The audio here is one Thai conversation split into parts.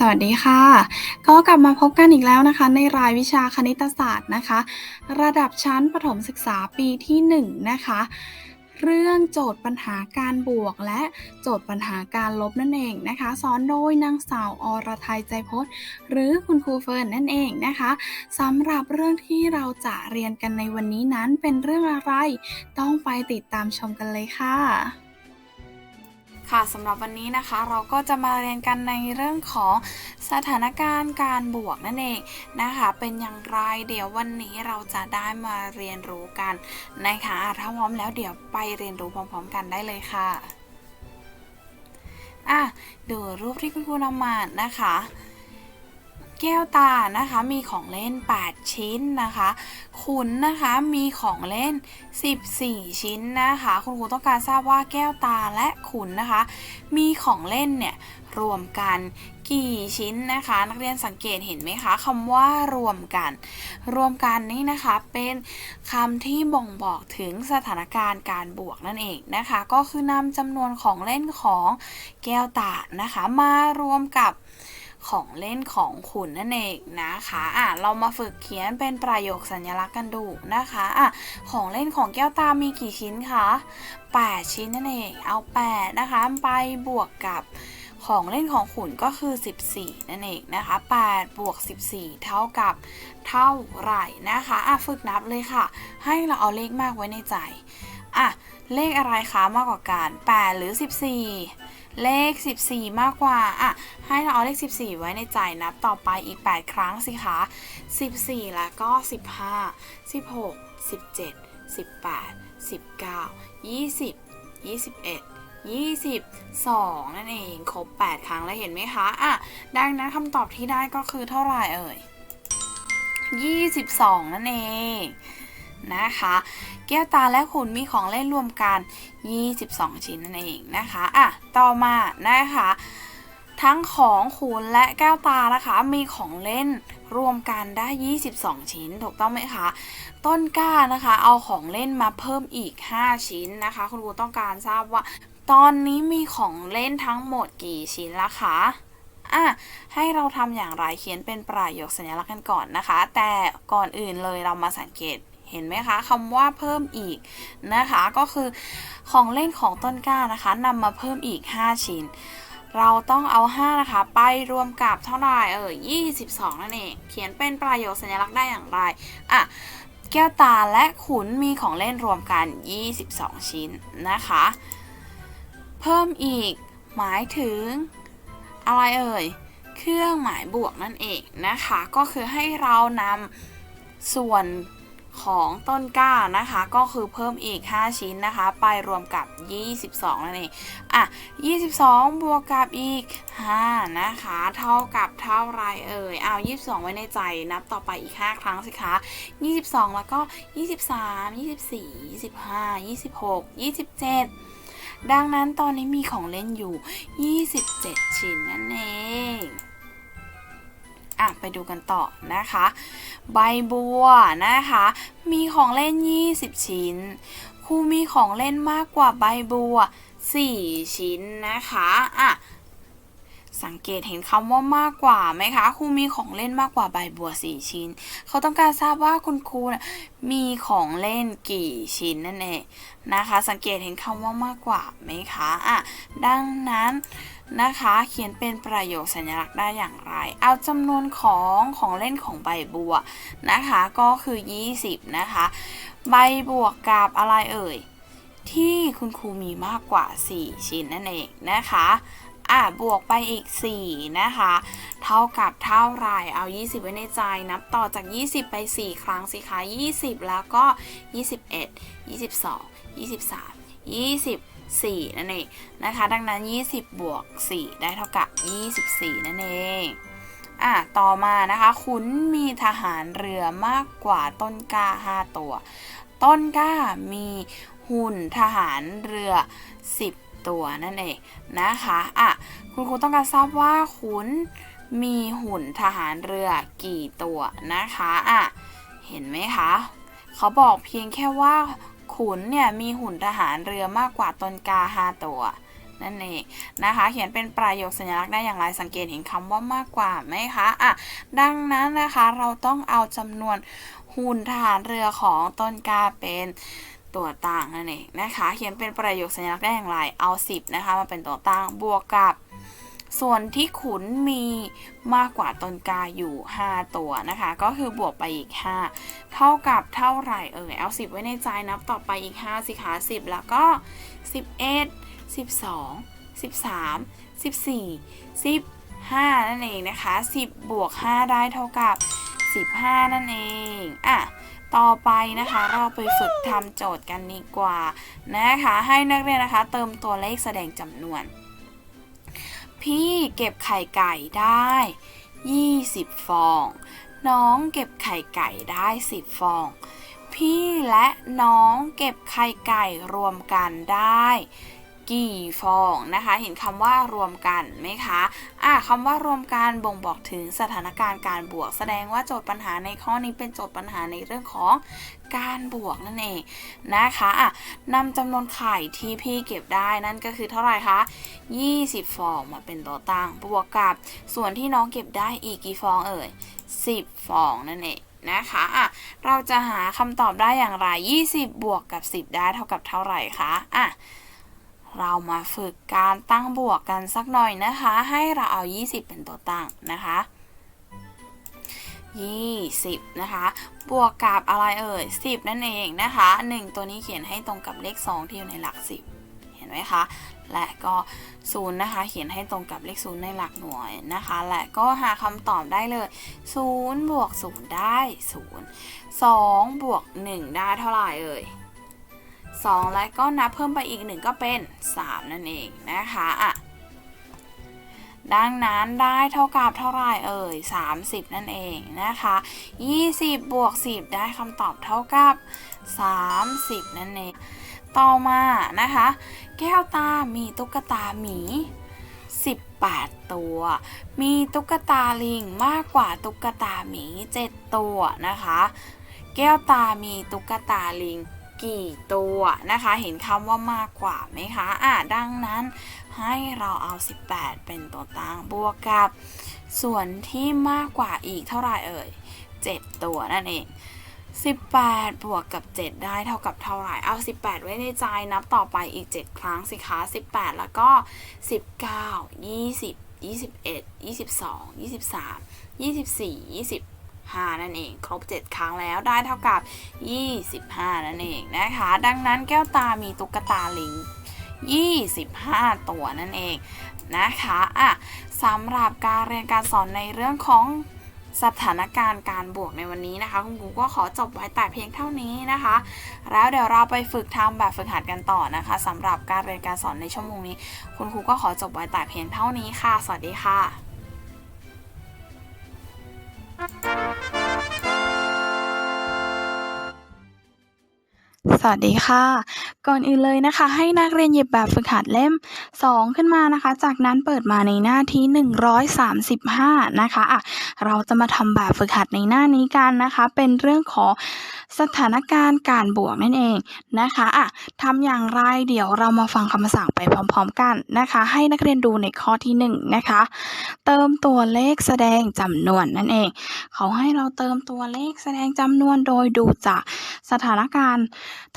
สวัสดีค่ะ ก็กลับมาพบกันอีกแล้วนะคะ ในรายวิชาคณิตศาสตร์นะคะ ระดับชั้นประถมศึกษาปีที่ 1 นะคะ เรื่องโจทย์ปัญหาการบวกและโจทย์ปัญหาการลบนั่นเองนะคะสอนโดยนางสาวอรไทยใจพจน์ หรือคุณครูเฟิร์นนั่นเองนะคะสำหรับเรื่องที่เราจะเรียนกันในวันนี้นั้นเป็นเรื่องอะไร ต้องไปติดตามชมกันเลยค่ะ ค่ะสำหรับวันนี้นะคะเราก็จะมาเรียนกันในเรื่องของสถานการณ์การบวกนั่นเองนะคะ เป็นอย่างไรเดี๋ยววันนี้เราจะได้มาเรียนรู้กันนะคะอะถ้าพร้อมแล้วเดี๋ยวไปเรียนรู้พร้อมๆ กันได้เลยค่ะอะดูรูปที่คุณครูนำมานะคะ แก้วตานะคะมีของเล่น 8 ชิ้นนะคะ ขุนนะคะมีของเล่น 14 ชิ้นนะคะ คุณครูต้องการทราบว่าแก้วตาและขุนนะคะ มีของเล่นเนี่ยรวมกันกี่ชิ้นนะคะ นักเรียนสังเกตเห็นไหมคะคำว่ารวมกัน รวมกันนี่นะคะเป็นคำที่บ่งบอกถึงสถานการณ์การบวกนั่นเองนะคะ ก็คือนำจำนวนของเล่นของแก้วตานะคะ มารวมกับ ของเล่นของขุนนั่นเองนะคะอะเรามาฝึกเขียนเป็นประโยคสัญลักษณ์กันดูนะคะอะของเล่นของแก้วตามีกี่ชิ้นคะ8 ชิ้นนั่นเอง เอา8นะคะไปบวกกับของเล่นของขุนก็คือ 14 นั่นเองนะคะ8บวก 14 เท่ากับเท่าไหร่นะคะอะฝึกนับเลยค่ะ ให้เราเอาเลขมากไว้ในใจ อะ เลขอะไรคะมากกว่ากัน 8 หรือ 14 เลข 14 มากกว่า อะ ให้เราเอาเลข 14 ไว้ในใจนับต่อไปอีก 8 ครั้งสิคะ 14 แล้วก็ 15 16 17 18 19 20 21 22 นั่นเอง ครบ 8 ครั้งแล้วเห็นไหมคะ อะ ดังนั้นคำตอบที่ได้ก็คือเท่าไหร่เอ่ย 22 นั่นเอง นะคะ แก้วตาและขุนมีของเล่นรวมกัน 22 ชิ้นนั่นเองนะคะอะต่อมานะคะ ทั้งของขุนและแก้วตานะคะ มีของเล่นรวมกันได้ 22 ชิ้น ถูกต้องไหมคะ ต้นกล้านะคะ เอาของเล่นมาเพิ่มอีก 5 ชิ้นนะคะ คุณครูต้องการทราบว่า ตอนนี้มีของเล่นทั้งหมดกี่ชิ้นละคะอะให้เราทำอย่างไรเขียนเป็นประโยคสัญลักษณ์กันก่อนนะคะ แต่ก่อนอื่นเลยเรามาสังเกต เห็นไหมคะคำว่าเพิ่มอีกนะคะ ก็คือของเล่นของต้นกล้านะคะนำมาเพิ่มอีก 5 ชิ้น เราต้องเอา 5 นะคะ ไปรวมกับเท่าไหร่เออ22 นั่นเอง เขียนเป็นประโยคสัญลักษณ์ได้อย่างไรอะแก้วตาและขุนมีของเล่นรวมกัน 22 ชิ้นนะคะ เพิ่มอีกหมายถึงอะไรเอ่ย เครื่องหมายบวกนั่นเองนะคะ ก็คือให้เรานำส่วน ของต้นกล้านะคะ ก็คือเพิ่มอีก 5 ชิ้นนะคะ ไปรวมกับ 22 นั่นเองอะ 22 บวกกับอีก 5 นะคะ เท่ากับเท่าไรเอ่ยเอา22 ไว้ในใจนับต่อไปอีก 5 ครั้งสิคะ 22 แล้วก็ 23 24 25 26 27ดังนั้นตอนนี้มีของเล่นอยู่ 27 ชิ้นนั่นเอง อะไปดูกันต่อนะคะ ใบบัวนะคะ มีของเล่น 20 ชิ้น ครูมีของเล่นมากกว่าใบบัว 4 ชิ้นนะคะอะ สังเกตเห็นคำว่ามากกว่าไหมคะครูมีของเล่นมากกว่าใบบัว4ชิ้น เขาต้องการทราบว่าคุณครูนะมีของเล่นกี่ชิ้นนั่นเองนะคะ สังเกตเห็นคำว่ามากกว่าไหมคะอะดังนั้นนะคะ เขียนเป็นประโยคสัญลักษณ์ได้อย่างไร เอาจำนวนของของเล่นของใบบัวนะคะ ก็คือ 20 นะคะ ใบบวกกับอะไรเอ่ยที่คุณครูมีมากกว่า 4 ชิ้นนั่นเองนะคะ อะบวกไปอีก 4 นะคะ เท่ากับเท่าไรเอา 20 ไว้ในใจ นับต่อจาก 20 ไป 4 ครั้งสิคะ 20 แล้วก็ 21 22 23 20 4 นั่นเองนะคะ ดังนั้น 20 บวก 4 ได้เท่ากับ 24 นั่นเองอะต่อมานะคะขุนมีทหารเรือมากกว่าต้นกล้า5ตัว ต้นกล้ามีหุ่นทหารเรือ 10 ตัวนั่นเองนะคะอะคุณครูต้องการทราบว่าขุนมีหุ่นทหารเรือกี่ตัวนะคะอะเห็นไหมคะ เขาบอกเพียงแค่ว่าขุนเนี่ยมีหุ่นทหารเรือมากกว่าตนกาห้าตัวนั่นเองนะคะ เขียนเป็นประโยคสัญลักษณ์ได้อย่างไรสังเกตเห็นคำว่ามากกว่าไหมคะอะดังนั้นนะคะเราต้องเอาจำนวนหุ่นทหารเรือของตนกาเป็น ตัวตั้งนั่นเองนะคะ เขียนเป็นประโยคสัญลักษณ์ได้อย่างไร เอา 10 นะคะ มาเป็นตัวตั้ง บวกกับ ส่วนที่ขุนมีมากกว่าต้นกาอยู่ 5 ตัวนะคะ ก็คือบวกไปอีก 5 เท่ากับเท่าไหร่เออเอา 10 ไว้ในใจนับต่อไปอีก 5 สิคะ10 แล้วก็ 11 12 13 14 15 นั่นเองนะคะ 10 บวก 5 ได้เท่ากับ 15 นั่นเอง อะ ต่อไปนะคะเราไปฝึกทำโจทย์กันดีกว่านะคะ ให้นักเรียนนะคะ เติมตัวเลขแสดงจำนวน พี่เก็บไข่ไก่ได้ 20 ฟอง น้องเก็บไข่ไก่ได้ 10 ฟอง พี่และน้องเก็บไข่ไก่รวมกันได้ กี่ฟองนะคะ เห็นคำว่ารวมกันไหมคะอะคำว่ารวมกันบ่งบอกถึงสถานการณ์การบวก แสดงว่าโจทย์ปัญหาในข้อนี้เป็นโจทย์ปัญหาในเรื่องของการบวกนั่นเองนะคะอะนำจำนวนไข่ที่พี่เก็บได้นั่นก็คือเท่าไหร่คะ 20 ฟองมาเป็นตัวตั้งบวกกับ ส่วนที่น้องเก็บได้อีกกี่ฟองเอ่ย 10 ฟองนั่นเองนะคะอะเราจะหาคำตอบได้อย่างไร 20 บวกกับ 10 ได้เท่ากับเท่าไหร่คะอะ เรามาฝึกการตั้งบวกกันสักหน่อยนะคะ ให้เราเอา 20 เป็นตัวตั้งนะคะ 20 นะคะ บวกกับอะไรเอ่ย 10 นั่นเองนะคะ 1 ตัวนี้เขียนให้ตรงกับเลข 2 ที่อยู่ในหลัก 10 เห็นไหมคะ และก็0นะคะ เขียนให้ตรงกับเลข 0 ในหลักหน่วยนะคะ และก็หาคำตอบได้เลย 0 บวก 0 ได้ 0 2 บวก 1 ได้เท่าไหร่เอ่ย 2 และก็นับเพิ่มไปอีก 1 ก็เป็น 3 นั่นเองนะคะอะดังนั้นได้เท่ากับเท่าไรเอ่ย 30 นั่นเองนะคะ 20 บวก 10 ได้คำตอบเท่ากับ 30 นั่นเอง ต่อมานะคะ แก้วตา มีตุ๊กตาหมี 18 ตัว มีตุ๊กตาลิงมากกว่าตุ๊กตาหมี 7 ตัวนะคะ แก้วตามีตุ๊กตาลิง กี่ตัวนะคะ เห็นคำว่ามากกว่าไหมคะอะดังนั้นให้เราเอา 18 เป็นตัวตั้งบวกกับ ส่วนที่มากกว่าอีกเท่าไหร่เอ่ย 7 ตัวนั่นเอง 18 บวกกับ 7 ได้เท่ากับเท่าไหร่ เอา 18 ไว้ในใจนับต่อไปอีก 7 ครั้งสิคะ 18 แล้วก็ 19 20 21 22 23 24 25นั่นเอง ครบ 7 ครั้งแล้วได้เท่ากับ 25 นั่นเองนะคะ ดังนั้นแก้วตามีตุ๊กตาลิง 25 ตัวนั่นเองนะคะอะสำหรับการเรียนการสอนในเรื่องของสถานการณ์การบวกในวันนี้นะคะคุณครูก็ขอจบไว้แต่เพียงเท่านี้นะคะ แล้วเดี๋ยวเราไปฝึกทำแบบฝึกหัดกันต่อนะคะสำหรับการเรียนการสอนในชั่วโมงนี้ คุณครูก็ขอจบไว้แต่เพียงเท่านี้ค่ะ สวัสดีค่ะ สวัสดีค่ะ ก่อนอื่นเลยนะคะ ให้นักเรียนหยิบแบบฝึกหัดเล่ม 2 ขึ้นมานะคะ จากนั้นเปิดมาในหน้าที่ 135 นะคะอะ เราจะมาทำแบบฝึกหัดในหน้านี้กันนะคะ เป็นเรื่องของสถานการณ์การบวกนั่นเองนะคะอะทำอย่างไรเดี๋ยวเรามาฟังคำสั่งไปพร้อม ๆ กันนะคะ ให้นักเรียนดูในข้อที่1นะคะ เติมตัวเลขแสดงจำนวนนั่นเอง เขาให้เราเติมตัวเลขแสดงจำนวนโดยดูจากสถานการณ์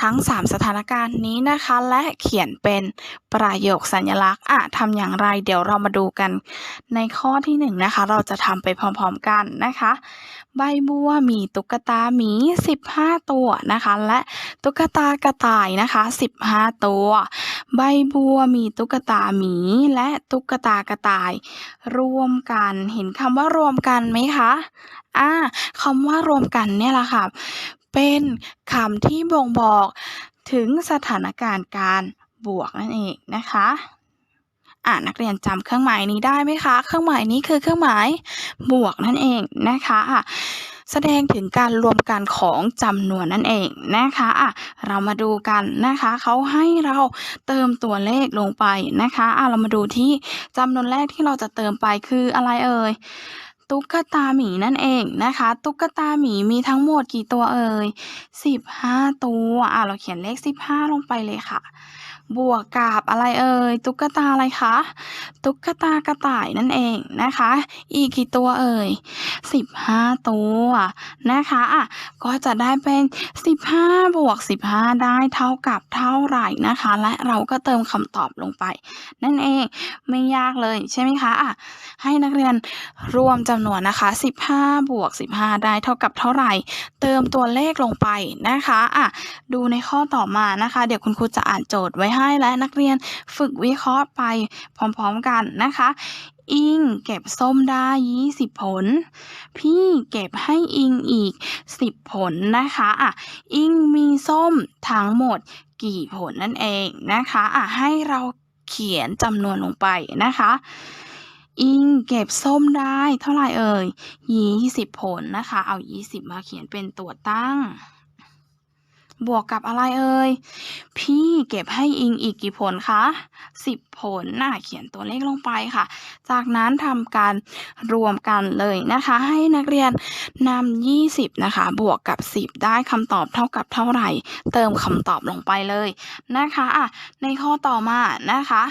ทั้ง 3 สถานการณ์นี้นะคะ และเขียนเป็นประโยคสัญลักษณ์อะทำอย่างไรเดี๋ยวเรามาดูกัน ในข้อที่1นะคะ เราจะทำไปพร้อมๆกันนะคะ ใบบัวมีตุ๊กตาหมี 15 ตัวนะคะ และตุ๊กตากระต่ายนะคะ 15 ตัว ใบบัวมีตุ๊กตาหมี และตุ๊กตากระต่าย รวมกันเห็นคำว่ารวมกันไหมคะอ่าคำว่ารวมกันเนี่ยแหละค่ะ เป็นคำที่บ่งบอกถึงสถานการณ์การบวกนั่นเองนะคะ อ่านักเรียนจำเครื่องหมายนี้ได้ไหมคะ เครื่องหมายนี้คือเครื่องหมายบวกนั่นเองนะคะอะแสดงถึงการรวมกันของจำนวนนั่นเองนะคะอะเรามาดูกันนะคะ เขาให้เราเติมตัวเลขลงไปนะคะอะเรามาดูที่จำนวนแรกที่เราจะเติมไปคืออะไรเอ่ยตุ๊กตาหมีนั่นเองนะคะ ตุ๊กตาหมีมีทั้งหมดกี่ตัวเอ่ย15 ตัวอะเราเขียนเลข 15 ลงไปเลยค่ะ บวกกับอะไรเอ่ยตุ๊กตาอะไรคะตุ๊กตากระต่ายนั่นเองนะคะ อีกกี่ตัวเอ่ย15 ตัวนะคะอะก็จะได้เป็น 15 บวก 15 ได้เท่ากับเท่าไหร่นะคะ และเราก็เติมคำตอบลงไป นั่นเองไม่ยากเลยใช่ไหมคะอะให้นักเรียนรวมจำนวนนะคะ 15 บวก 15 ได้เท่ากับเท่าไหร่ เติมตัวเลขลงไปนะคะอะดูในข้อต่อมานะคะ เดี๋ยวคุณครูจะอ่านโจทย์ไว้ให้และนักเรียนฝึกวิเคราะห์ไปพร้อมๆกันนะคะ อิงเก็บส้มได้ 20 ผล พี่เก็บให้อิงอีก 10 ผลนะคะอะอิงมีส้มทั้งหมดกี่ผลนั่นเองนะคะอะให้เราเขียนจำนวนลงไปนะคะอิงเก็บส้มได้เท่าไหร่เอ่ย 20 ผลนะคะ เอา 20 มาเขียนเป็นตัวตั้ง บวกกับอะไรเอ่ย พี่เก็บให้อิงอีกกี่ผลคะ10 ผลน่ะเขียนตัวเลขลงไปค่ะ จากนั้นทำการรวมกันเลยนะคะ ให้นักเรียนนำ20 นะคะ บวกกับ 10 ได้คำตอบเท่ากับเท่าไหร่ เติมคำตอบลงไปเลยนะคะอะในข้อต่อมานะคะ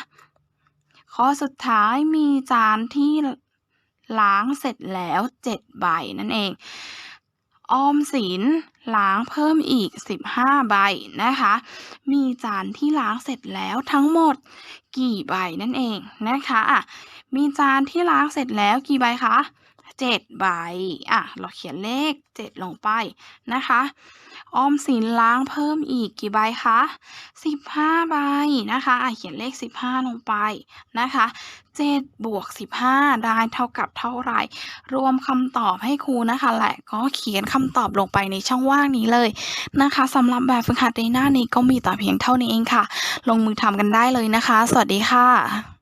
ข้อสุดท้ายมีจานที่ล้างเสร็จแล้ว 7 ใบนั่นเอง ออมสินล้างเพิ่มอีก 15 ใบนะคะ มีจานที่ล้างเสร็จแล้วทั้งหมดกี่ใบนั่นเองนะคะอะมีจานที่ล้างเสร็จแล้วกี่ใบคะ7ใบอะเราเขียนเลข 7 ลงไปนะคะ ออมสินล้างเพิ่มอีกกี่ใบคะ 15ใบนะคะอะเขียนเลข 15 ลงไปนะคะ7บวก15 ได้เท่ากับเท่าไหร่ รวมคำตอบให้ครูนะคะและก็เขียนคำตอบลงไปในช่องว่างนี้เลยนะคะสำหรับแบบฝึกหัดในหน้านี้ก็มีแต่เพียงเท่านี้เองค่ะ ลงมือทำกันได้เลยนะคะ สวัสดีค่ะ